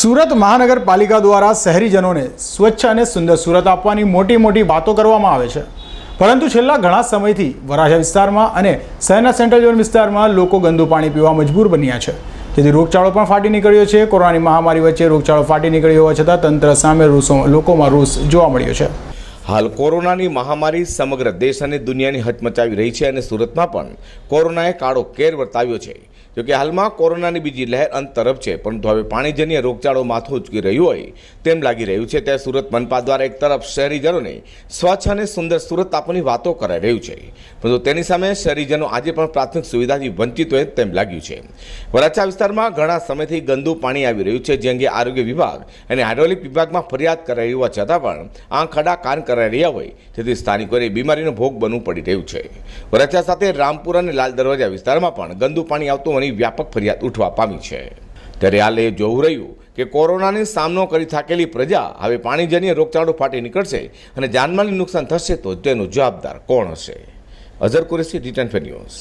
સુરત મહાનગરપાલિકા દ્વારા શહેરીજનોને સ્વચ્છ અને સુંદર સુરત આપવાની મોટી મોટી વાતો કરવામાં આવે છે. પરંતુ છેલ્લા ઘણા સમયથી વરાછા વિસ્તારમાં અને શહેરના સેન્ટ્રલ ઝોન વિસ્તારમાં લોકો ગંદુ પાણી પીવા મજબૂર બન્યા છે. જેથી રોગચાળો પણ ફાટી નીકળ્યો છે. કોરોનાની મહામારી વચ્ચે રોગચાળો ફાટી નીકળ્યો હોવા છતાં તંત્ર સામે રૂસો લોકોમાં રોષ જોવા મળ્યો છે. હાલ કોરોનાની મહામારી સમગ્ર દેશ અને દુનિયાની હચમચાવી રહી છે અને સુરતમાં પણ કોરોનાએ કાળો કેર વર્તાવ્યો છે. જોકે હાલમાં કોરોનાની બીજી લહેર અંત તરફ છે, પરંતુ હવે પાણીજન્ય રોગચાળો માથું ઉચકી રહ્યું હોય તેમ લાગી રહ્યું છે. ત્યારે સુરત મનપા દ્વારા એક તરફ શહેરીજનોને સ્વચ્છ અને સુંદર સુરત આપવાની વાતો કરાઈ રહ્યું છે, પરંતુ તેની સામે શહેરીજનો આજે પણ પ્રાથમિક સુવિધાથી વંચિત હોય તેમ લાગ્યું છે. વરાછા વિસ્તારમાં ઘણા સમયથી ગંદુ પાણી આવી રહ્યું છે, જે અંગે આરોગ્ય વિભાગ અને હાઇડ્રોલિક વિભાગમાં ફરિયાદ કરાઈ હોવા છતાં પણ આ ખડા કાન કરાઈ રહ્યા હોય તેથી સ્થાનિકોને બીમારીનો ભોગ બનવું પડી રહ્યું છે. વરાછા સાથે રામપુર અને લાલ દરવાજા વિસ્તારમાં પણ ગંદુ પાણી આવતું હોવાની વ્યાપક ફરિયાદ ઉઠવા પામી છે. ત્યારે હાલે જોવું રહ્યું કે કોરોનાની સામનો કરી થાકેલી પ્રજા હવે પાણીજન્ય રોગચાળો ફાટી નીકળશે અને જાનમાલનું નુકસાન થશે તો તેનો જવાબદાર કોણ હશે? અઝર કુરેશી રિટર્ન ફેર